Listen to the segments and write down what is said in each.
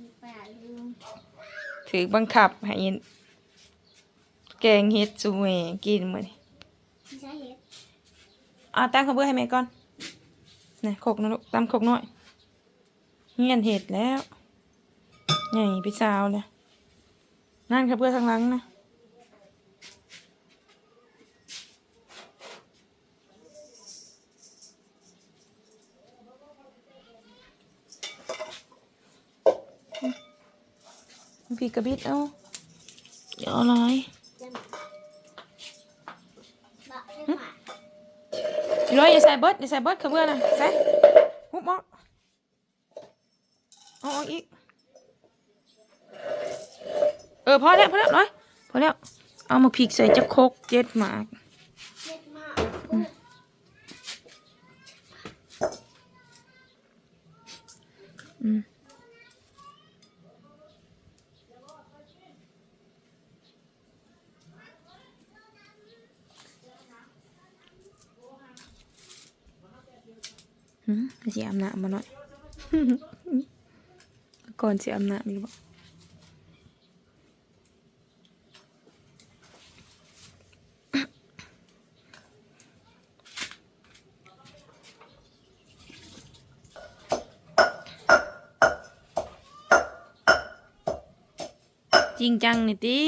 ดีป่าลุงถือบังคับให้แกงเฮ็ดซูเมกินมื้อนี้ที่ใช้เห็ดเอาตั้งข้าวเบื่อให้แม่ก่อนนี่ขกนะลูกตำขกน้อยเฮียนเห็ดแล้วใหญ่พี่สาวเลยนั่นข้าวเบื่อข้างหลังนะ พีกระบิดเอาเดี๋ยวอร่อยจะบอกให้หมาร้อยอย่าใส่เบิดอย่าใส่เบิดข้าวเบื่อนะใส่หุบออกเอาออกอีก เออพอแล้วพอแล้วร้อยพอแล้ว เอามาพริกใส่จะโคกเจ็ดหมากเห็ดม อืมสียอำนาจมาหน่อย ก่อนสียอำนาจมีบ่จริงจังนี่ติ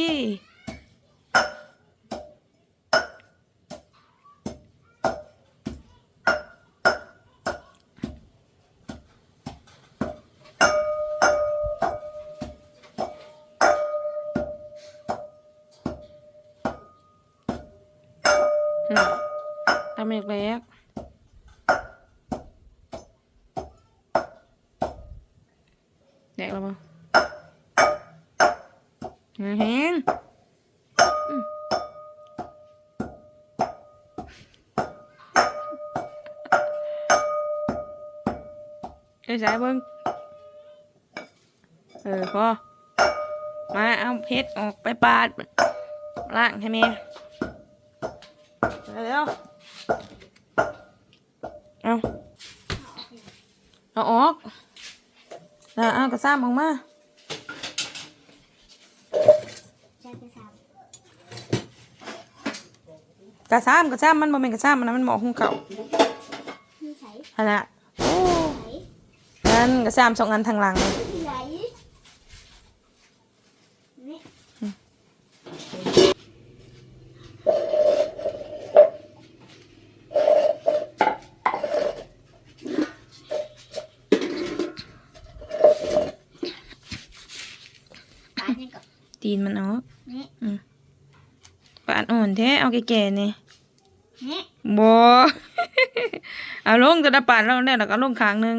ำเอกแรกแดกแล้วมั้งแห้งอืมเอ้ยสายเบิ้งเออพอมาเอาเพชรออกไปปาดล้างให้แม่เร็ว เอาเอาออกแล้วเอากระซ้ำออกมาใช้กระสับกระซ้ำกระซ้ำมันบ่แม่นกระซ้ำมันนะมันหมอหุงเขาวที่ใช้หั่นน่ะโอ้ใช้นั่นกระซ้ำสองอันทางหลังที่ไหนนี่ ปาดนี่ก่อน ตีนมันออกนี่ปาดอ่อนแท้เอาแก่ๆนี่นี่บ่เอาลงจะได้ปาดแล้วเนี่ยแล้วก็ลงข้างหนึง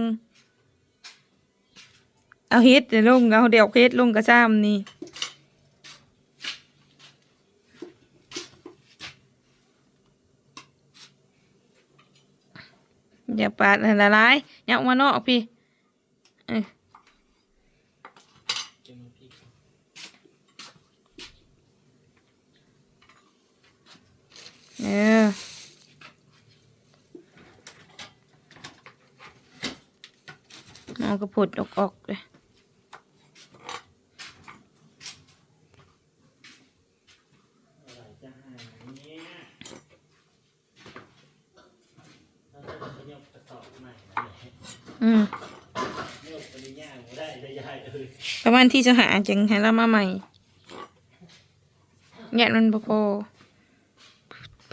เอาเฮ็ดเดี๋ยวลงเอาเดี๋ยวเฮ็ดลงกระซ้ำนี่อย่าปาดให้ละลายยักมานอกพี่เออ เออเอากระพุดออกออกเลยอะไรจะหายเนี่ยเราจะไปยกกระสอบใหม่นะเนี่ยอืมยกไปในย่างไม่ได้ได้ยายเอ้ยประมาณที่จะหาจังให้เรามาใหม่แยกมันบ่พอ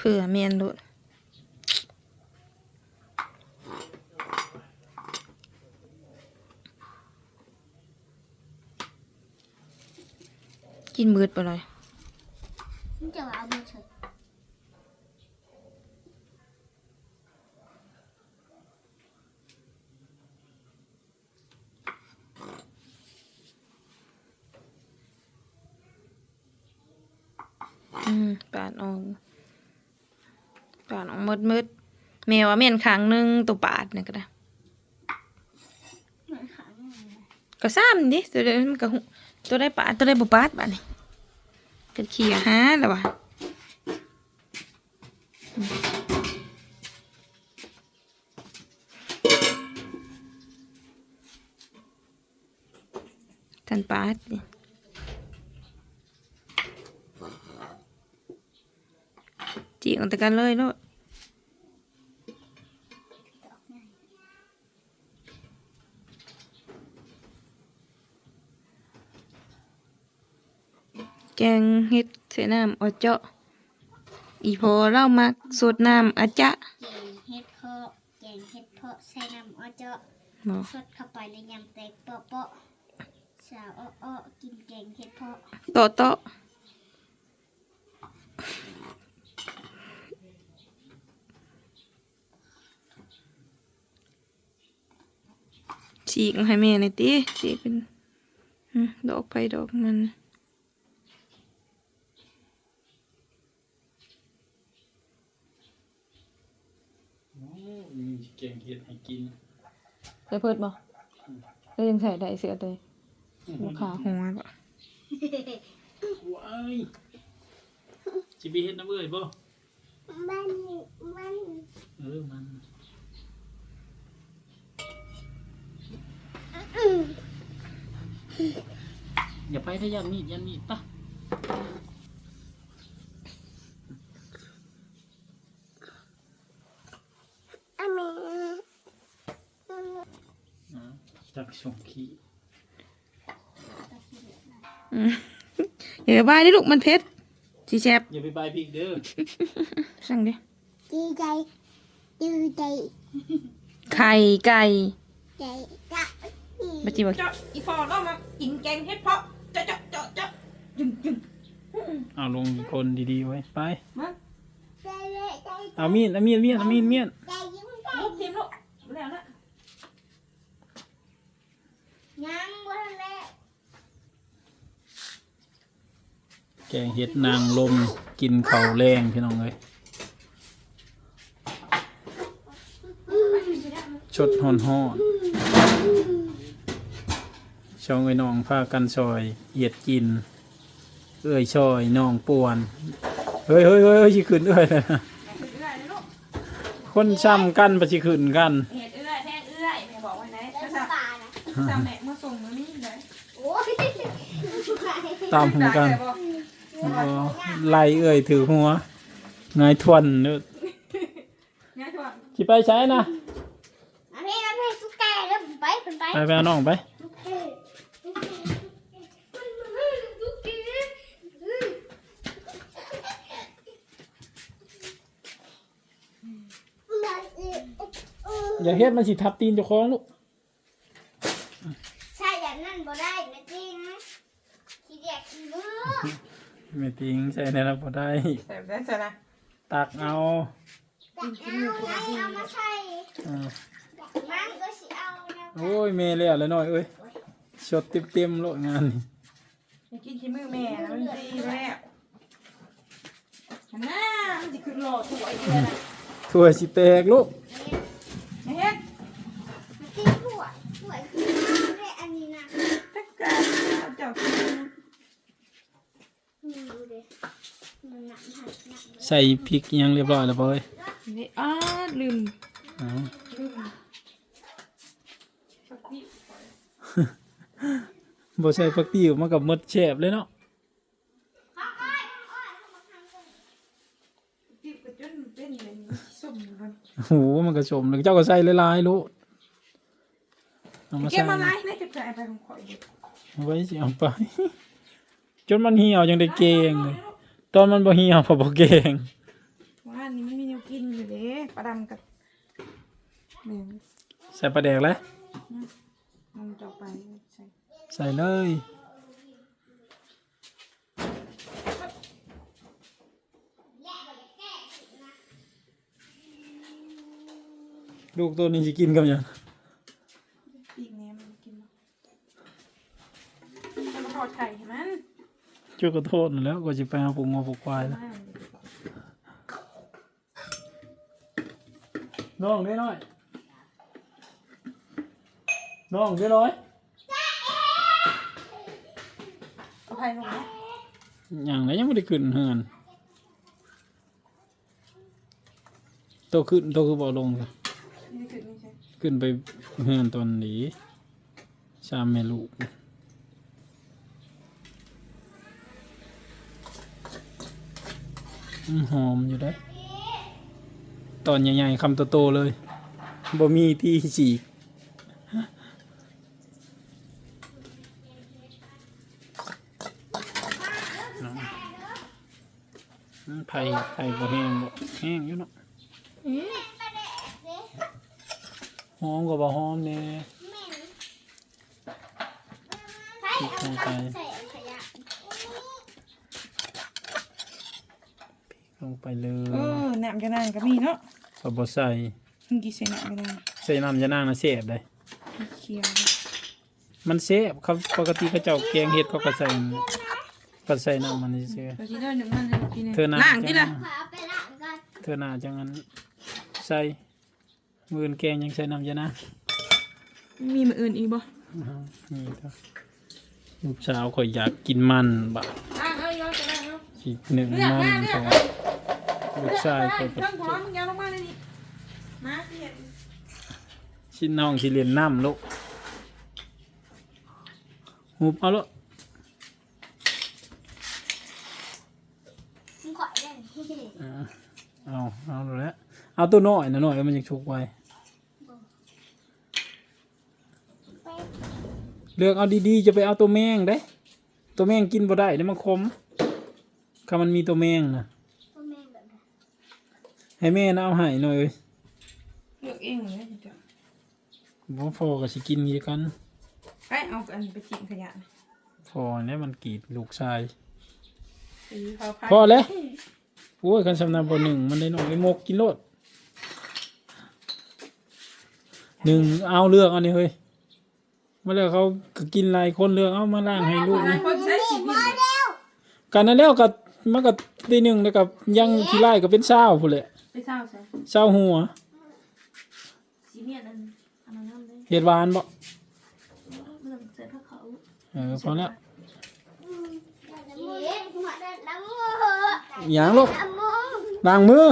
เผื่อเมียนดุกินมืดไปเลยมันจะเอามือเฉยอืมปาด ออกปาดออกมืดมืดๆแมวว่าเมียนขางหนึงตัวปาดเนี่ยก็ได้เหมือนขังอะไรนะก็ซ้ำดิตัวเดียวมันก็หุตัวได้ปาดตัวได้บุปาดบ้านี่ก็เขี่ยหาแล้วว่ะทันปาดนี่จีออกแต่กันเลยโลด แกงเห็ดใส่น้ำออเจาะ อีพอเล่ามักสดน้ำอาจะแกงเห็ดเพาะแกงเห็ดเพาะใส่น้ำอ้อเจาะบอกสดเข้าไปแล้วยำแตกเปาะเปาะสาวอ้อๆกินแกงเห็ดเพาะโตะโตะฉีกให้แม่หน่อยติฉีกเป็นอืมดอกไผ่ดอกมัน โอ้มีเก่งเห็ดให้กินได้เพิดบ่ได้ยังใส่ได้เสือเลยลูกค้าหัวบ่ว้ายจิบีเห็ดน้ำเอ้ยบ่มันมันเออมันอย่าไปถ้ายันมีดยันมีดปะ อามี อ่า จักส่งขี้อืมอย่าไปบายดิลูกมันเผ็ดจีแซบอย่าไปบายพริกเด้อสั่งดิดีใจดีใจไข่ไก่ใจกะบัจิบอกเจาะอีฟอเรามากินแกงเห็ดเพาะเจาะเจาะเจาะเจาะจึงจึงเอาลงคนดีๆไว้ไป มาใจใจ เอามีดเอามีดมีดเอามีดมีด ใจยิ้มใจ ลูกทีมลูกแล้วนะ ยังบนแล้ว แกงเห็ดนางลมกินข้าวแรงพี่น้องเอ้ยชดหอนหอนๆช่องไอ้น้องพากันซอยเหยียดกิน เอ้ยซอยน้องป่วน เฮ้ยเฮ้ยเฮ้ยเฮ้ยสิขึ้นเอ้ยเลยนะคนช้ำกันปะสิขึ้นกันเห็ดเอื้อยแทงเอื้อยแม่บอกไว้ไหนแล้วถ้าปลานะทำแม่มาส่งมานี่เลยโอ้ยตามหูกันอ๋อ ไล่เอ้ยถือหัวงายทวนเด้อง่ายทั่วสิไปใช้นะอันนี้อันนี้สุกแก่แล้วไปเป็นไปไปไปเอาน้องไปสุกแก่สุกแก่สุกแก่อย่าเฮ็ดมันสิทับตีนเจ้าของลูกใช่อย่างนั้นบ่ได้นะจริงขี้เดียกขี้มือ ไม่ติงใส่ในระบบได้ แต่ได้ใช่นะตักเอาแต่เอาไงเอามาใส่อ่ามันก็สิเอาแล้วโอ้ยเมย์แล้วเลยหน่อยเอ้ยชดเต็มๆโลดงานนี่อย่ากินขี้มือแม่นะมันดีไปแล้วหันหน้ามันจะขึ้นหลอดถั่วอีกแล้วนะถ้วยสิแตกลูกเฮ็ด มันตีหัวหัวขี้มือได้อันนี้นะ จักการเอาเจ้ากิน อืมดูดิมันหนักหักหนักเลย ใส่พริกอิหยังเรียบร้อยแล้วพ่อเอ้ยนี่อ้าลืมเอาลืมสักทีบ่ใส่ผักติ้วมากับมดแซ่บเลยเนาะข้าวอ้อยข้าวอ้อยข้าวมาทำกันติดกระจนเป็นเลยส้มมันโอ้โหมันก็สมแล้วเจ้าก็ใส่หลายๆลูกเอามาเก็บใส่มาไล่ในจะจ่ายไปของข่อยเอาไว้สิเอาไป จนมันเหี่ยวยังได้เกงเลยตอนมันบ่เหี่ยวพอบ่เกงว่านี่มันมีแนวกินอยู่เด้ปลาดำกับแม่งใส่ปลาแดกแล้วมันจะเอาไปใส่ใส่เลยลูกตัวนี้สิกินกับหยังปีกแหนมมันกินเนาะมันมาทอดไข่ เห็นมันจุกขอโทษแล้วก็จะไปเอาผูกงอผูกควายแล้วน้องได้น้อยน้องได้ร้อยเอาไข่ลงนะอย่างไรยังไม่ได้ขึ้นเฮือนโตขึ้นโตคือบ่ลงเลยนี่คือนี่ใช่ขึ้นไปเฮือนตอนนี้ชามแม่ลูก อืม หอมอยู่ได้อตอนใหญ่ๆคำโตๆเลยบ่มีที่ฉีกเนาะอืมไผ่ไผ่บ่แห้งบ่แห้งอยู่เนาะหอมก็บ่หอมแน่พริกลงไปใส่ขยะ ล งไปเลเอยอน้ำจะนางก็มีเนาะก็บ่ใส่มึงกี่ใส่น้ำก็ได้ใส่น้ำยะนางนะเสียบได้เคี่ยวมันเสียบเขาปกติเขาเจ้าแกงเห็ดเขาก็ใส่ก็ใส่น้ำมันเสียไปที่เดินหนึ่งมันเลยกินเธอหน้าล้างที่ละขอเอาไปล้างก่อนเธอหน้าจังนั้นใส่มือนแกงยังใส่น้ำยะนางมีมืออื่นอีกบ่อ้าวนี่เถอะลูกสาวข่อยอยากกินมันบะล้างเอาอีกเอาจะล้างเอาสิหนึ่งเลือกมันมาเลือกของเอาลูกชายข่อยต้องพร้อมมึงยาวลงมาเลยนี่มาเปลี่ยนชิ้นน้องสิเรียนน้ำลูกหุบเอาลูกมึงขอได้ไหมอ่าเอาเอาดูแล้วเอาตัวน้อยนะน้อยมันยังชุกไว้เลือกเอาดีๆจะไปเอาตัวแมงได้ ตัวแมงกินบ่ได้เดี๋ยวมันคมถ้ามันมีตัวแมงนะ พ่อแม่แบบนั้น ให้แม่นะเอาให้หน่อยเอ้ยเลือกเองเลยจ้ะบ่พอก็สิกินอีกกันไปเอาอันนี้ไปทิ้งขยะพอแล้วมันกรีดลูกชาย สีขาวพอแล้ว โอ้ยคันสำนักบ่หนึ่งมันได้น้อยไอ้มกกินโลดหนึ่งเอาเลือกเอันนี้เฮ้ยมาแล้วเขาก็กินหลายคนเลือกเอามาล้างให้ลูกนะคนใช้สีผิดกันนั้นแล้วก็มันก็ได้หนึ่งแล้วก็ยังขี้ไล่ก็เป็นเศร้าพุ่นแหละไป เศร้าใช่เศร้าหัวสีเมียนอันอันนั้นเลยเห็ดหวานบ่เรื่องเสร็จพวกเขาเออพอแล้วเย็ดหัวดันน้ำมูกหยางลูกน้ำมูกล้างมือ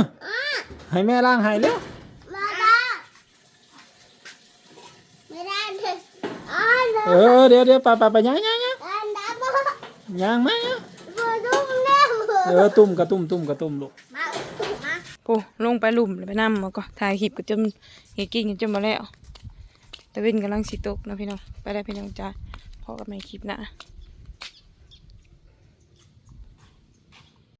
ให้แม่ล้างให้แล้วมาได้ไม่ได้เลยอ๋อเนเออเดี๋ยวเดี๋ยวไปไปไปย่างย่างย่างอันน้ำมูกย่างมาย่างมาดูแม่มูกเออตุ่มกระตุ่มตุ่มกระตุ่มลูก มามาโอ้ลงไปหลุมแล้วไปนั่มาก็ถ่ายคลิปก็จนเฮกินกันจนมาแล้วแต่เว้นกำลังสิตกนะพี่น้อง ไปได้พี่น้องจ้าพอกับในคลิปนะ